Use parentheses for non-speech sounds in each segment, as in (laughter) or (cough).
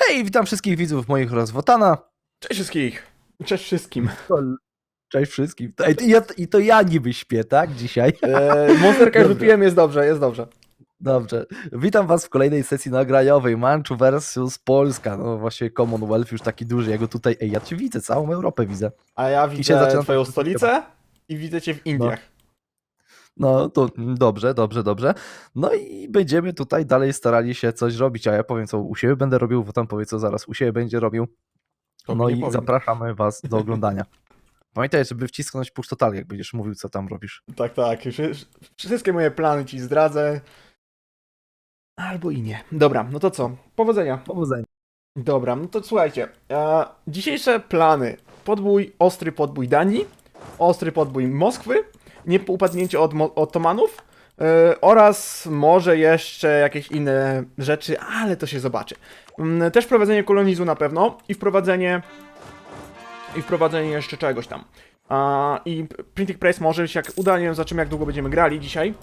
Hej, witam wszystkich widzów moich oraz Wotana. Cześć wszystkich! Cześć wszystkim. Cześć wszystkim. Ej, I, ja, I to ja niby śpię, tak? Dzisiaj. E, monsterka już wypiłem, jest dobrze, jest dobrze. Dobrze. Witam was w kolejnej sesji nagraniowej. Manchu versus Polska. No właśnie Commonwealth już taki duży. Ja go tutaj... Ej, ja cię widzę, całą Europę widzę. A ja się widzę zaczynam- twoją stolicę i widzę cię w Indiach. No to dobrze, dobrze, dobrze. No i będziemy tutaj dalej starali się coś robić, a ja powiem co u siebie będę robił, Wotan powie co zaraz u siebie będzie robił. To No i powiem. zapraszamy was do (laughs) oglądania. Pamiętaj, żeby wcisnąć push total, jak będziesz mówił, co tam robisz. Tak, tak. Wszystkie moje plany ci zdradzę. Albo i nie. Dobra, no to co? Powodzenia. Powodzenia. Dobra, no to słuchajcie. E, dzisiejsze plany. Podbój, ostry podbój Danii, ostry podbój Moskwy, nieupadnięcie od Mo- Ottomanów e, oraz może jeszcze jakieś inne rzeczy, ale to się zobaczy. Mm, Też wprowadzenie kolonizmu na pewno i wprowadzenie i wprowadzenie jeszcze czegoś tam. I Printing Press może się jak uda, nie wiem, zobaczymy jak długo będziemy grali dzisiaj.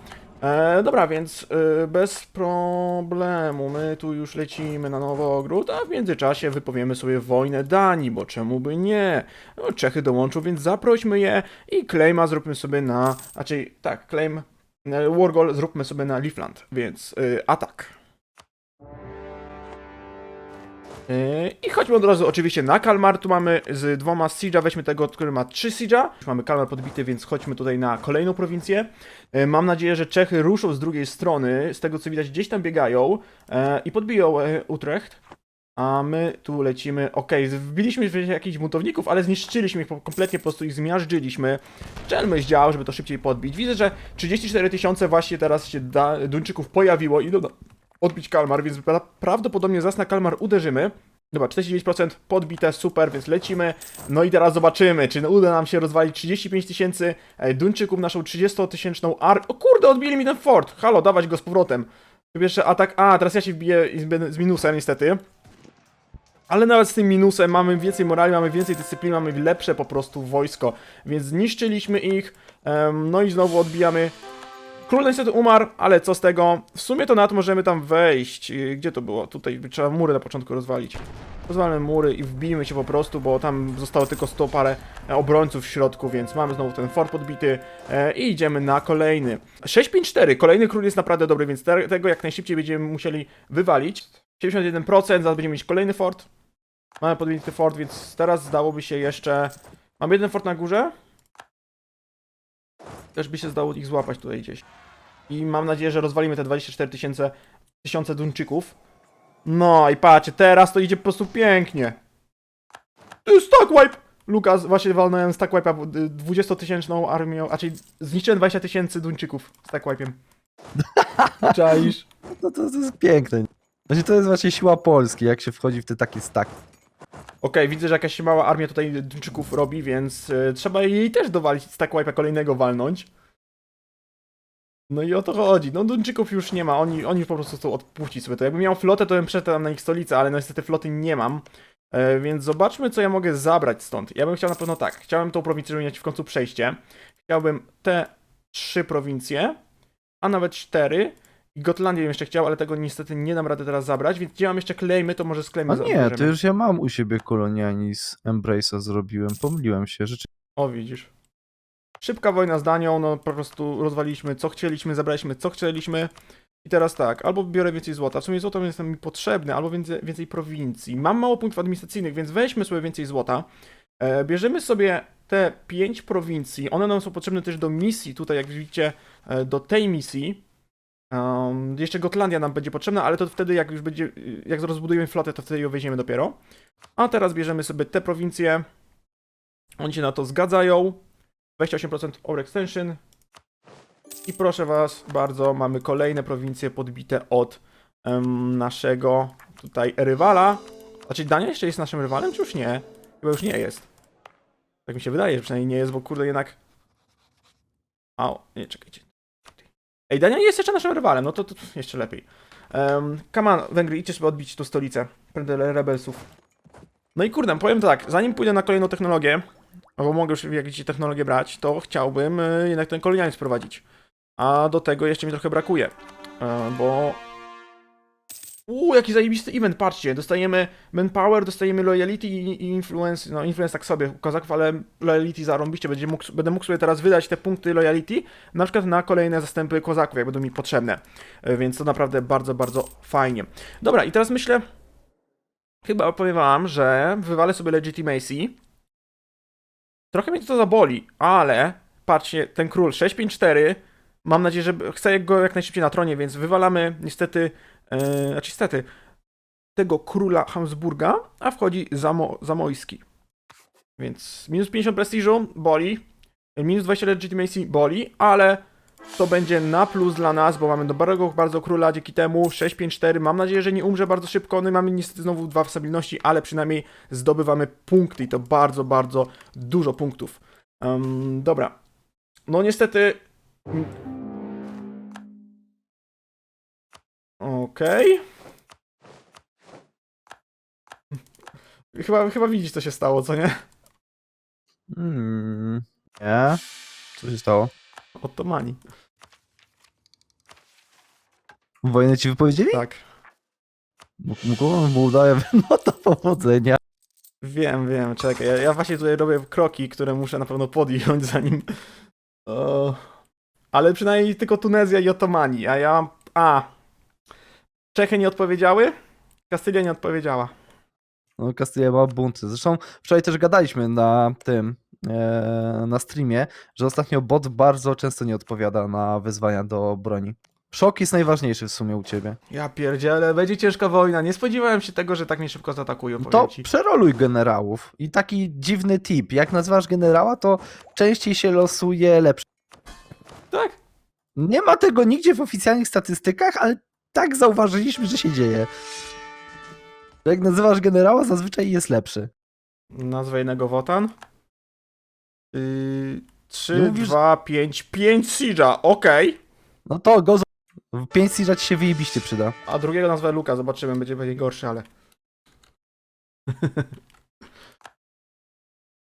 E, dobra, więc e, bez problemu my tu już lecimy na Nowogród, a w międzyczasie wypowiemy sobie wojnę Danii, bo czemu by nie? No, Czechy dołączą, więc zaprośmy je i claima zróbmy sobie na, raczej tak, claim, e, Wargol zróbmy sobie na Leafland, więc e, atak. I chodźmy od razu oczywiście na Kalmar. Tu mamy z dwoma Siege'a, weźmy tego, który ma 3 Siege'a. Mamy Kalmar podbity, więc chodźmy tutaj na kolejną prowincję. Yy, Mam nadzieję, że Czechy ruszą z drugiej strony. Z tego co widać, gdzieś tam biegają yy, i podbiją yy, Utrecht. A my tu lecimy. Okej, wbiliśmy w jakichś buntowników, ale zniszczyliśmy ich kompletnie, po prostu ich zmiażdżyliśmy. Czelmy zdział, żeby to szybciej podbić. Widzę, że 34 tysiące właśnie teraz się Duńczyków pojawiło i do, odbić Kalmar, więc pra prawdopodobnie zaraz na Kalmar uderzymy. Dobra, 49% podbite, super, więc lecimy. No i teraz zobaczymy, czy uda nam się rozwalić 35 tysięcy e, Duńczyków, naszą 30-tysięczną armię. O kurde, odbili mi ten fort! Halo, dawać go z powrotem. Jeszcze atak. A, teraz ja się wbiję z- minusem, niestety. Ale nawet z tym minusem mamy więcej morali, mamy więcej dyscypliny, mamy lepsze po prostu wojsko. Więc zniszczyliśmy ich. no i znowu odbijamy. Król niestety umarł, ale co z tego? W sumie to nawet możemy tam wejść. Yy, Gdzie to było? Tutaj trzeba mury na początku rozwalić. Rozwalmy mury i wbijmy się po prostu, bo tam zostało tylko 100 parę e, obrońców w środku, więc mamy znowu ten fort podbity e, i idziemy na kolejny. 654, kolejny król jest naprawdę dobry, więc te, tego jak najszybciej będziemy musieli wywalić. 71%, zaraz będziemy mieć kolejny fort. Mamy podbity fort, więc teraz zdałoby się jeszcze... Mamy jeden fort na górze. Też by się zdało ich złapać tutaj gdzieś. I mam nadzieję, że rozwalimy te 24 tysiące tysiące Duńczyków. No i patrzcie, teraz to idzie po prostu pięknie. Ty, stack wipe! Lukas, właśnie walnąłem stack wipe'a 20-tysięczną armią, a czyli zniszczyłem 20 tysięcy Duńczyków stack wipe'iem. (laughs) Czaisz? No to, to jest piękne. Znaczy, to jest właśnie siła Polski, jak się wchodzi w te takie stack. Widzę, że jakaś mała armia tutaj Duńczyków robi, więc y, trzeba jej też dowalić stack wipe'a kolejnego walnąć. No i o to chodzi. No Duńczyków już nie ma, oni, oni po prostu chcą odpuścić sobie to. Jakbym miał flotę, to bym przeszedł tam na ich stolicę, ale no niestety floty nie mam. E, więc zobaczmy, co ja mogę zabrać stąd. Ja bym chciał na pewno tak. Chciałem tą prowincję, mieć w końcu przejście. Chciałbym te trzy prowincje, a nawet cztery. I Gotlandię jeszcze chciał, ale tego niestety nie dam rady teraz zabrać, więc gdzie mam jeszcze klejmy, to może z klejmy A nie, to już ja mam u siebie koloniani z Embrace'a zrobiłem. Pomyliłem się, rzeczywiście. O, widzisz. Szybka wojna z Danią, no po prostu rozwaliliśmy co chcieliśmy, zabraliśmy co chcieliśmy. I teraz tak, albo biorę więcej złota, w sumie złoto jest mi potrzebne, albo więcej, więcej prowincji. Mam mało punktów administracyjnych, więc weźmy sobie więcej złota. E, bierzemy sobie te pięć prowincji, one nam są potrzebne też do misji, tutaj jak widzicie, e, do tej misji. Um, jeszcze Gotlandia nam będzie potrzebna, ale to wtedy jak już będzie, jak rozbudujemy flotę, to wtedy ją weźmiemy dopiero. A teraz bierzemy sobie te prowincje. Oni się na to zgadzają. 28% overextension. I proszę was bardzo, mamy kolejne prowincje podbite od em, naszego tutaj rywala. Znaczy Dania jeszcze jest naszym rywalem, czy już nie? Chyba już nie jest. Tak mi się wydaje, że przynajmniej nie jest, bo kurde jednak... Au, nie, czekajcie. Ej, Dania jest jeszcze naszym rywalem, no to, to, jeszcze lepiej. Um, come on, Węgry, idźcie sobie odbić tu stolicę. Prędzej rebelsów. No i kurde, powiem tak, zanim pójdę na kolejną technologię, bo mogę już jakieś technologie brać, to chciałbym y, jednak ten kolonializm sprowadzić. A do tego jeszcze mi trochę brakuje, e, bo Uuu, jaki zajebisty event, patrzcie, dostajemy manpower, dostajemy loyalty i, i influence, no influence tak sobie kozaków, ale loyalty zarąbiście, będzie mógł, będę mógł sobie teraz wydać te punkty loyalty, na przykład na kolejne zastępy kozaków, jak będą mi potrzebne, E, więc to naprawdę bardzo, bardzo fajnie. Dobra, i teraz myślę, chyba opowiem wam, że wywalę sobie legitimacy, trochę mnie to zaboli, ale patrzcie, ten król 654, mam nadzieję, że chcę go jak najszybciej na tronie, więc wywalamy niestety e, znaczy niestety, tego króla Habsburga, a wchodzi Zamo, Zamojski. Więc minus 50 prestiżu, boli, minus 20 legitimacy, boli, ale to będzie na plus dla nas, bo mamy dobrego bardzo króla dzięki temu, 654, mam nadzieję, że nie umrze bardzo szybko, no i mamy niestety znowu dwa w stabilności, ale przynajmniej zdobywamy punkty i to bardzo, bardzo dużo punktów. Em, dobra, no niestety... Okej. Chyba, chyba widzisz, co się stało, co nie? Hmm, nie. Co się stało? Ottomani. Wojnę ci wypowiedzieli? Tak. Mógł, mu udaje, (laughs) no to powodzenia. Wiem, wiem, czekaj. Ja, ja właśnie tutaj robię kroki, które muszę na pewno podjąć, zanim. O... Ale przynajmniej tylko Tunezja i Ottomani, a ja mam. A. Czechy nie odpowiedziały? Kastylia nie odpowiedziała. No, Kastylia ma bunty. Zresztą wczoraj też gadaliśmy na tym, e, na streamie, że ostatnio bot bardzo często nie odpowiada na wyzwania do broni. Szok jest najważniejszy w sumie u ciebie. Ja pierdzielę, będzie ciężka wojna. Nie spodziewałem się tego, że tak mnie szybko zaatakują, To powiem ci. przeroluj generałów. I taki dziwny tip. Jak nazywasz generała, to częściej się losuje lepszy. Tak? Nie ma tego nigdzie w oficjalnych statystykach, ale tak zauważyliśmy, że się dzieje. Jak nazywasz generała, zazwyczaj jest lepszy. Nazwę jednego Wotan. Yy, Nie 3, mówisz- 2, 5, 5 Siege'a, okej. No to go. z- 5 Siege'a ci się wyjebiście przyda. A drugiego nazwę Luka, zobaczymy, będzie będzie gorszy, ale.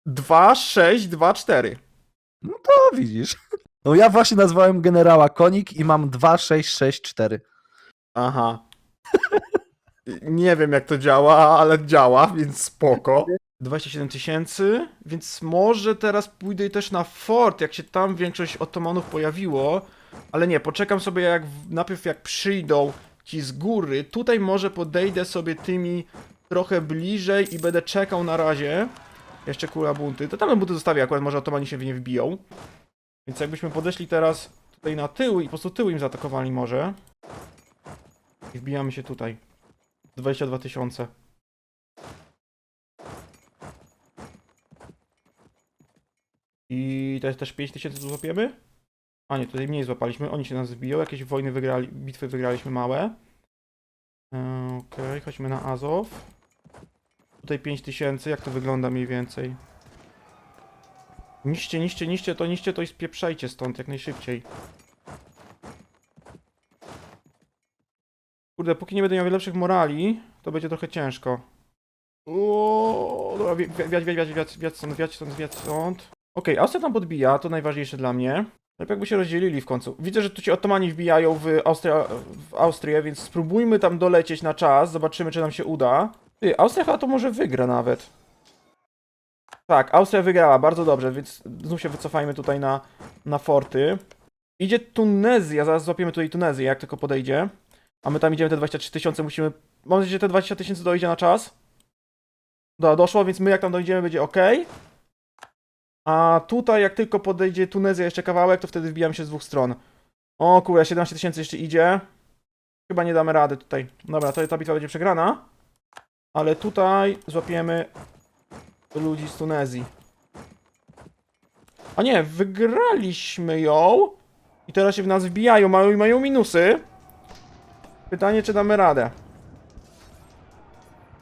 2, 6, 2, 4. No to widzisz. No ja właśnie nazwałem generała Konik i mam 2664. Aha. Nie wiem jak to działa, ale działa, więc spoko. 27 tysięcy, więc może teraz pójdę też na fort, jak się tam większość otomanów pojawiło. Ale nie, poczekam sobie jak najpierw jak przyjdą ci z góry. Tutaj może podejdę sobie tymi trochę bliżej i będę czekał na razie. Jeszcze kula bunty. To tam bunty zostawię, akurat może otomani się w nie wbiją. Więc jakbyśmy podeszli teraz tutaj na tył i po prostu tył im zaatakowali może. I wbijamy się tutaj. 22 tysiące. I jest też 5 tysięcy tu złapiemy? A nie, tutaj mniej złapaliśmy. Oni się nas wbiją. Jakieś wojny wygrali, bitwy wygraliśmy małe. E, Okej, chodźmy na Azow. Tutaj 5 tysięcy. Jak to wygląda mniej więcej? Niszcie, niszcie, niszcie to, niszcie to i spieprzajcie stąd jak najszybciej. Kurde, póki nie będę miał lepszych morali, to będzie trochę ciężko. O, dobra, wi- wi- wiać, wiać, wiać, wiać, wiać stąd, wiać stąd, wiać stąd. Okej, Austria tam podbija, to najważniejsze dla mnie. Lepiej jakby się rozdzielili w końcu. Widzę, że tu ci Ottomani wbijają w, Austria, w Austrię, więc spróbujmy tam dolecieć na czas, zobaczymy, czy nam się uda. Ty, Austria chyba to może wygra nawet. Tak, Austria wygrała, bardzo dobrze, więc znów się wycofajmy tutaj na, na forty. Idzie Tunezja, zaraz złapiemy tutaj Tunezję, jak tylko podejdzie. A my tam idziemy te 23 tysiące, musimy... Mam nadzieję, że te 20 tysięcy dojdzie na czas. Do, doszło, więc my jak tam dojdziemy będzie ok. A tutaj jak tylko podejdzie Tunezja jeszcze kawałek, to wtedy wbijamy się z dwóch stron. O kurde, 17 tysięcy jeszcze idzie. Chyba nie damy rady tutaj. Dobra, to ta bitwa będzie przegrana. Ale tutaj złapiemy ludzi z Tunezji. A nie, wygraliśmy ją. I teraz się w nas wbijają, mają, mają minusy. Pytanie, czy damy radę.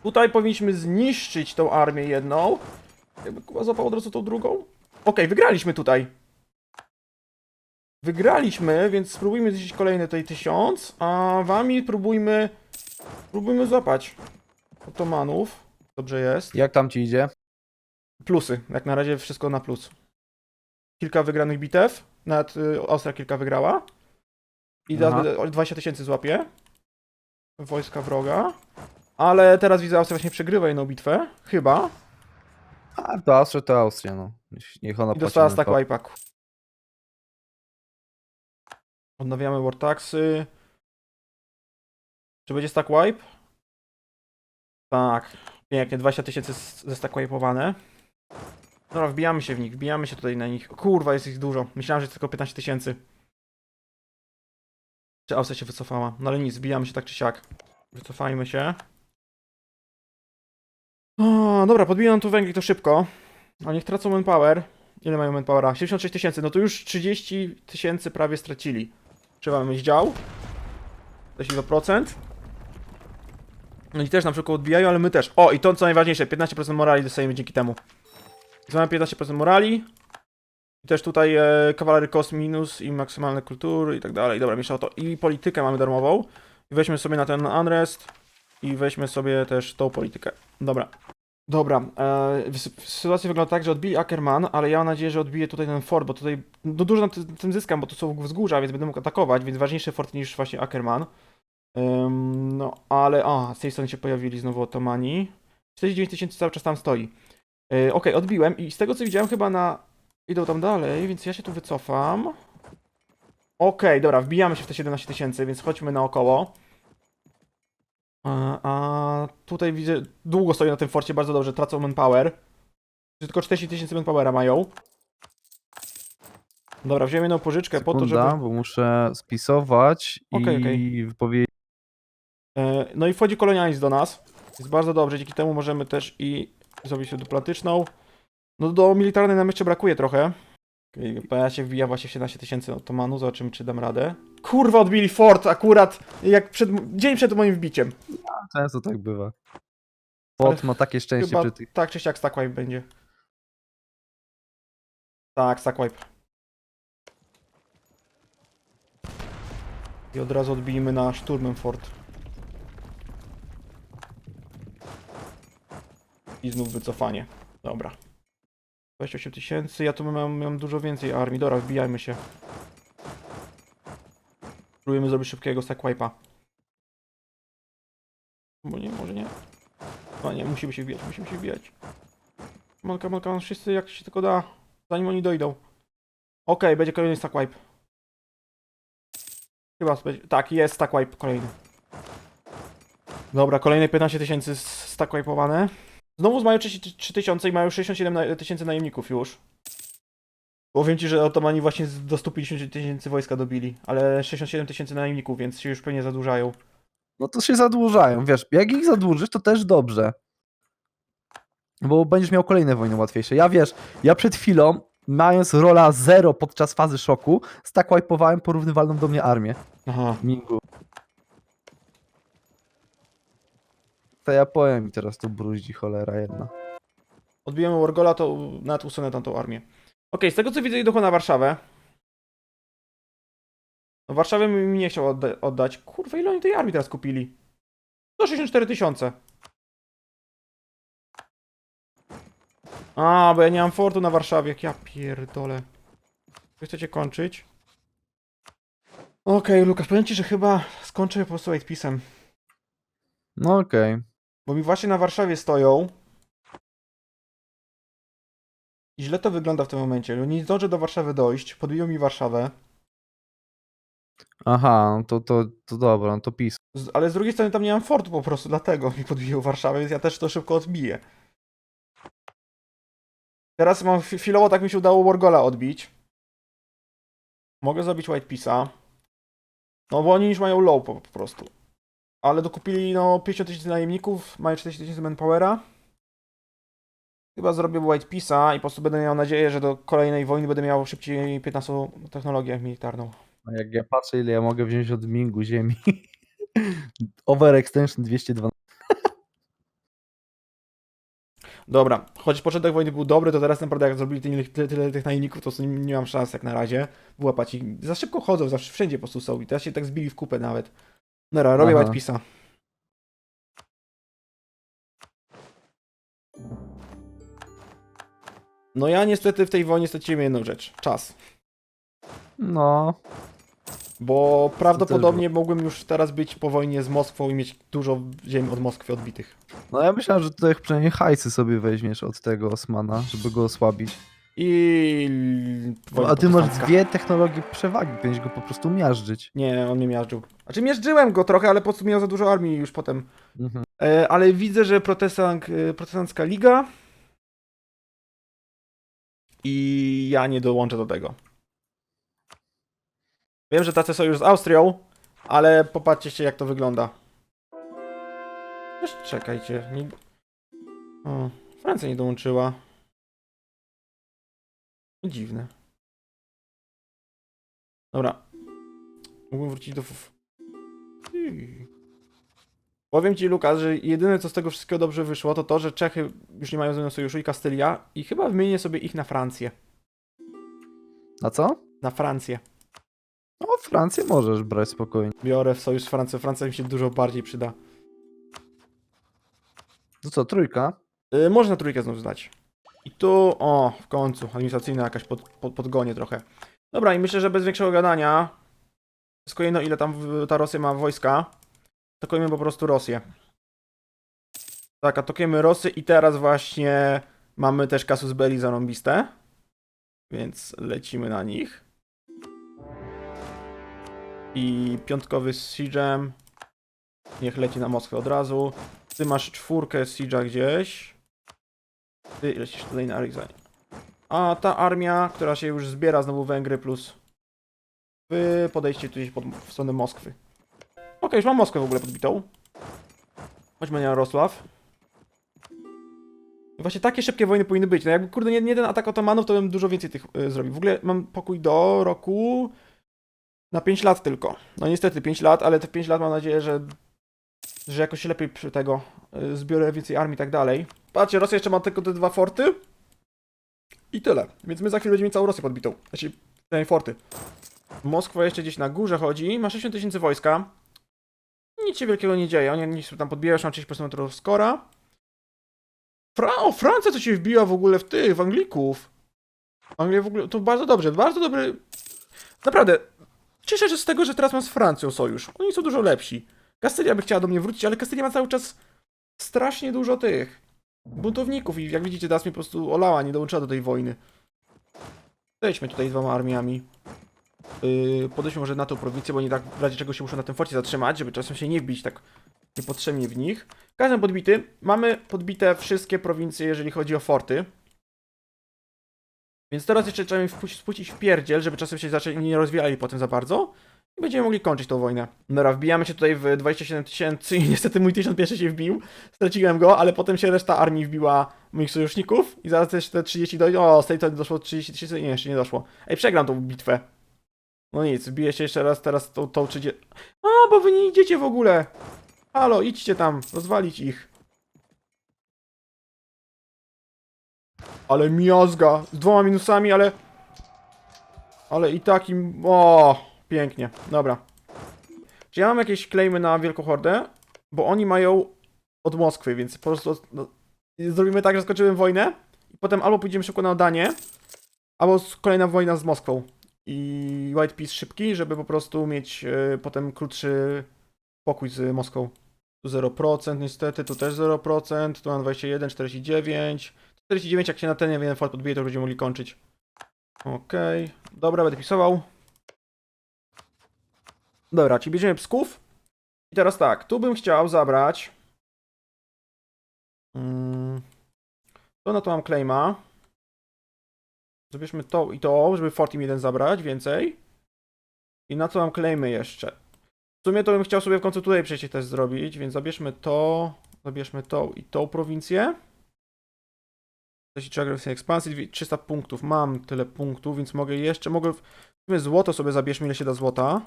Tutaj powinniśmy zniszczyć tą armię jedną. Jakby Kuba złapał od razu tą drugą. Okej, wygraliśmy tutaj. Wygraliśmy, więc spróbujmy zniszczyć kolejny tutaj tysiąc, a wami próbujmy... Próbujmy złapać otomanów. Dobrze jest. Jak tam ci idzie? Plusy. Jak na razie wszystko na plus. Kilka wygranych bitew. Nawet y, Austria kilka wygrała. I teraz Aha. będę o 20 tysięcy złapię. wojska wroga. Ale teraz widzę, Austria właśnie przegrywa jedną bitwę. Chyba. A to Austria to Austria, no. Niech- ona I płaci dostała na stack to. wipe'a. Odnawiamy wartaxy. Czy będzie stack wipe? Tak. Pięknie, 20 tysięcy z- ze stack wipe'owane. Dobra, wbijamy się w nich, wbijamy się tutaj na nich. Kurwa, jest ich dużo. Myślałem, że jest tylko 15 tysięcy. Czy Austria się wycofała? No ale nic, wbijamy się tak czy siak. Wycofajmy się. O, dobra, podbijam tu węgli to szybko. A niech tracą manpower. Ile mają manpowera? 76 tysięcy, no to już 30 tysięcy prawie stracili. Trzeba mieć dział. 22%. No i też na przykład odbijają, ale my też. O, i to co najważniejsze, 15% morali dostajemy dzięki temu. Mamy 15% morali. I też tutaj e, kawalery cost minus i maksymalne kultury i tak dalej. Dobra, mieszało to. I politykę mamy darmową. I weźmy sobie na ten unrest. I weźmy sobie też tą politykę. Dobra. Dobra, e, sytuacja wygląda tak, że odbili Ackerman, ale ja mam nadzieję, że odbije tutaj ten fort, bo tutaj no, dużo na ty- tym zyskam, bo to są wzgórza, więc będę mógł atakować, więc ważniejszy fort niż właśnie Ackerman. No, ale, a, z tej strony się pojawili znowu otomani. 49 tysięcy cały czas tam stoi. Yy, Okej, odbiłem i z tego co widziałem chyba na... Idą tam dalej, więc ja się tu wycofam. Okej, dobra, wbijamy się w te 17 tysięcy, więc chodźmy naokoło. A, a tutaj widzę, długo stoją na tym forcie, bardzo dobrze, tracą manpower. Tylko 40 tysięcy manpowera mają. Dobra, wziąłem jedną pożyczkę po to, Sekunda, żeby... bo muszę spisować Okej, i okej. wypowiedzieć. E, No i wchodzi kolonializm do nas. Jest bardzo dobrze, dzięki temu możemy też i zrobić sobie dyplomatyczną. No do militarnej nam jeszcze brakuje trochę. PA się wbija właśnie w 17 tysięcy otomanu, zobaczymy czy dam radę. Kurwa, odbili fort akurat jak przed, dzień przed moim wbiciem. Często tak bywa. Pot ma takie szczęście Chyba przy tych. tak czy siak stack wipe będzie. Tak, stack wipe. I od razu odbijmy na szturmem fort. I znów wycofanie. Dobra. 28 tysięcy, ja tu mam, mam dużo więcej armii. Dobra, wbijajmy się. Próbujemy zrobić szybkiego stack wipe'a. Bo nie, może nie. O nie, musimy się wbijać, musimy się wbijać. Malka, malka, wszyscy jak się tylko da, zanim oni dojdą. Okej, będzie kolejny stack wipe. Chyba będzie, tak, jest stack wipe kolejny. Dobra, kolejne 15 tysięcy stack wipe'owane. Znowu mają 33 tysiące i mają 67 na- tysięcy najemników już. Powiem ci, że otomani właśnie do 150 tysięcy wojska dobili, ale 67 tysięcy najemników, więc się już pewnie zadłużają. No to się zadłużają, wiesz, jak ich zadłużysz, to też dobrze. Bo będziesz miał kolejne wojny łatwiejsze. Ja wiesz, ja przed chwilą, mając rola 0 podczas fazy szoku, stack wipe'owałem porównywalną do mnie armię. Aha. Mingu. To ja powiem i teraz tu bruździ cholera jedna. Odbijemy Wargola, to nawet usunę tam tą armię. Okej, z tego co widzę, idą na Warszawę. No Warszawę mi nie chciał odda oddać. Kurwa, ile oni tej armii teraz kupili? 164 tysiące. A, bo ja nie mam fortu na Warszawie. Jak ja pierdolę. Wy chcecie kończyć? Okej, Lukas, powiem ci, że chyba skończę po prostu pisem. No okej. Bo mi właśnie na Warszawie stoją. I źle to wygląda w tym momencie. Nie zdążę do Warszawy dojść. Podbiją mi Warszawę. Aha, no to, to, to dobra, no to pis. Z, ale z drugiej strony tam nie mam fortu po prostu, dlatego mi podbiją Warszawę, więc ja też to szybko odbiję. Teraz mam chwi- chwilowo tak mi się udało Wargola odbić. Mogę zrobić White Pisa. No bo oni już mają low po, po prostu. Ale dokupili no 50 tysięcy najemników, mają 40 tysięcy manpowera. Chyba zrobię White Pisa i po prostu będę miał nadzieję, że do kolejnej wojny będę miał szybciej 15 technologię militarną. A Jak ja patrzę, ile ja mogę wziąć od Mingu ziemi. (laughs) Overextension 212. Dobra, choć początek wojny był dobry, to teraz naprawdę jak zrobili tyle, tyle, tyle tych najemników, to nie, nie mam szans jak na razie wyłapać ich. Za szybko chodzą, zawsze wszędzie po prostu są i teraz się tak zbili w kupę nawet. Dobra, robię Aha. No ja niestety w tej wojnie straciłem jedną rzecz. Czas. No. Bo prawdopodobnie mógłbym już teraz być po wojnie z Moskwą i mieć dużo ziem od Moskwy odbitych. No ja myślałem, że tutaj przynajmniej hajsy sobie weźmiesz od tego Osmana, żeby go osłabić. I... No, a ty masz dwie technologie przewagi, powinieneś go po prostu miażdżyć. Nie, on mnie miażdżył. Znaczy miażdżyłem go trochę, ale po prostu miał za dużo armii już potem. Mhm. E, ale widzę, że e, protestancka liga i ja nie dołączę do tego. Wiem, że tacy sojusz z Austrią, ale popatrzcie się jak to wygląda. Też czekajcie. Nie... O, Francja nie dołączyła. Dziwne. Dobra. Mógłbym wrócić do... FUF. Powiem ci, Lukas, że jedyne co z tego wszystkiego dobrze wyszło, to to, że Czechy już nie mają ze mną sojuszu i Kastylia i chyba wymienię sobie ich na Francję. A co? Na Francję. No Francję możesz brać spokojnie. Biorę w sojusz z Francją. Francja mi się dużo bardziej przyda. To co, trójka? Yy, można trójkę znów zdać. I tu, o, w końcu, administracyjna jakaś pod, pod, podgonie trochę. Dobra, i myślę, że bez większego gadania, skoro jedno ile tam ta Rosja ma wojska, atakujemy po prostu Rosję. Tak, atakujemy Rosję i teraz właśnie mamy też Casus Belli zarąbiste, więc lecimy na nich. I piątkowy z Siege'em, niech leci na Moskwę od razu. Ty masz czwórkę Siege'a gdzieś. Ty lecisz tutaj na Arizona. A ta armia, która się już zbiera znowu Węgry plus wy podejście tutaj pod, w stronę Moskwy. Okej, już mam Moskwę w ogóle podbitą. Chodźmy na Jarosław. I Właśnie takie szybkie wojny powinny być. No jakby kurde nie, nie ten atak otomanów, to bym dużo więcej tych y, zrobił. W ogóle mam pokój do roku na 5 lat tylko. No niestety 5 lat, ale te 5 lat mam nadzieję, że że jakoś lepiej przy tego y, zbiorę więcej armii i tak dalej. Patrzcie, Rosja jeszcze ma tylko te dwa forty. I tyle. Więc my za chwilę będziemy całą Rosję podbitą. Znaczy, przynajmniej forty. Moskwa jeszcze gdzieś na górze chodzi. Ma 60 tysięcy wojska. Nic się wielkiego nie dzieje. Oni sobie tam podbijają, mam 30% skora. Fra o, Francja co się wbiła w ogóle w tych, w Anglików. Anglia w ogóle, to bardzo dobrze, bardzo dobry... Naprawdę, cieszę się z tego, że teraz mam z Francją sojusz. Oni są dużo lepsi. Kastylia by chciała do mnie wrócić, ale Kastylia ma cały czas strasznie dużo tych buntowników i jak widzicie, teraz mnie po prostu olała, nie dołączyła do tej wojny. Zejdźmy tutaj dwoma armiami. Yy, podejdźmy może na tą prowincję, bo oni tak w razie czego się muszą na tym forcie zatrzymać, żeby czasem się nie wbić tak niepotrzebnie w nich. Każdy podbity. Mamy podbite wszystkie prowincje, jeżeli chodzi o forty. Więc teraz jeszcze trzeba mi spuścić w pierdziel, żeby czasem się zaczęli nie rozwijali potem za bardzo. I będziemy mogli kończyć tą wojnę. Dobra, wbijamy się tutaj w 27 tysięcy i niestety mój 1001 się wbił. Straciłem go, ale potem się reszta armii wbiła moich sojuszników i zaraz też te 30 dojdzie. O, z tej to doszło 30 tysięcy, nie, jeszcze nie doszło. Ej, przegram tą bitwę. No nic, wbiję się jeszcze raz, teraz tą, tą 30... A, bo wy nie idziecie w ogóle. Halo, idźcie tam, rozwalić ich. Ale miazga, z dwoma minusami, ale... Ale i takim... O, pięknie, dobra. Czy ja mam jakieś claimy na Wielką Hordę? Bo oni mają od Moskwy, więc po prostu no, zrobimy tak, że skończymy wojnę i potem albo pójdziemy szybko na oddanie, albo kolejna wojna z Moskwą. I White Peace szybki, żeby po prostu mieć e, potem krótszy pokój z Moskwą. Tu 0% niestety, tu też 0%, tu mam 21, 49. 49 jak się na ten jeden fort podbije, to będziemy mogli kończyć. Okej, dobra, będę pisował. Dobra, czyli bierzemy Psków. I teraz tak, tu bym chciał zabrać. Mm, to na to mam claima. Zabierzmy to i to, żeby Fort im jeden zabrać, więcej. I na co mam claimy jeszcze? W sumie to bym chciał sobie w końcu tutaj przejście też zrobić, więc zabierzmy to, zabierzmy to i tą prowincję. Jeśli agresywnej ekspansji, dwie- 300 punktów. Mam tyle punktów, więc mogę jeszcze, mogę... W sumie złoto sobie zabierzmy, ile się da złota.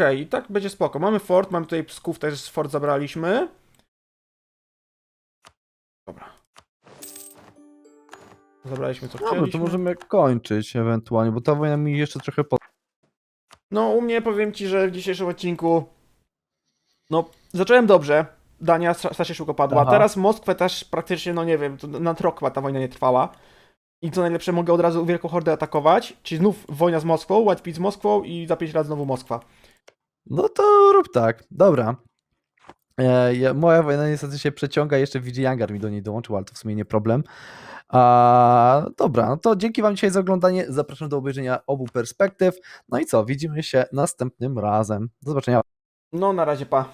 Okej, i tak będzie spoko. Mamy fort, mamy tutaj Psków, też fort zabraliśmy. Dobra. Zabraliśmy co Dobra, chcieliśmy. to możemy kończyć ewentualnie, bo ta wojna mi jeszcze trochę po... No, u mnie powiem ci, że w dzisiejszym odcinku. No, zacząłem dobrze. Dania stra- strasznie szybko padła. Aha. Teraz Moskwę też praktycznie, no nie wiem, to nad rok chyba ta wojna nie trwała. I co najlepsze, mogę od razu Wielką Hordę atakować, czyli znów wojna z Moskwą, White Pit z Moskwą i za 5 lat znowu Moskwa. No to rób tak. Dobra. E, ja, moja wojna niestety się przeciąga, jeszcze widzi Jangar mi do niej dołączył, ale to w sumie nie problem. A, dobra, no to dzięki Wam dzisiaj za oglądanie. Zapraszam do obejrzenia obu perspektyw. No i co, widzimy się następnym razem. Do zobaczenia. No na razie, pa.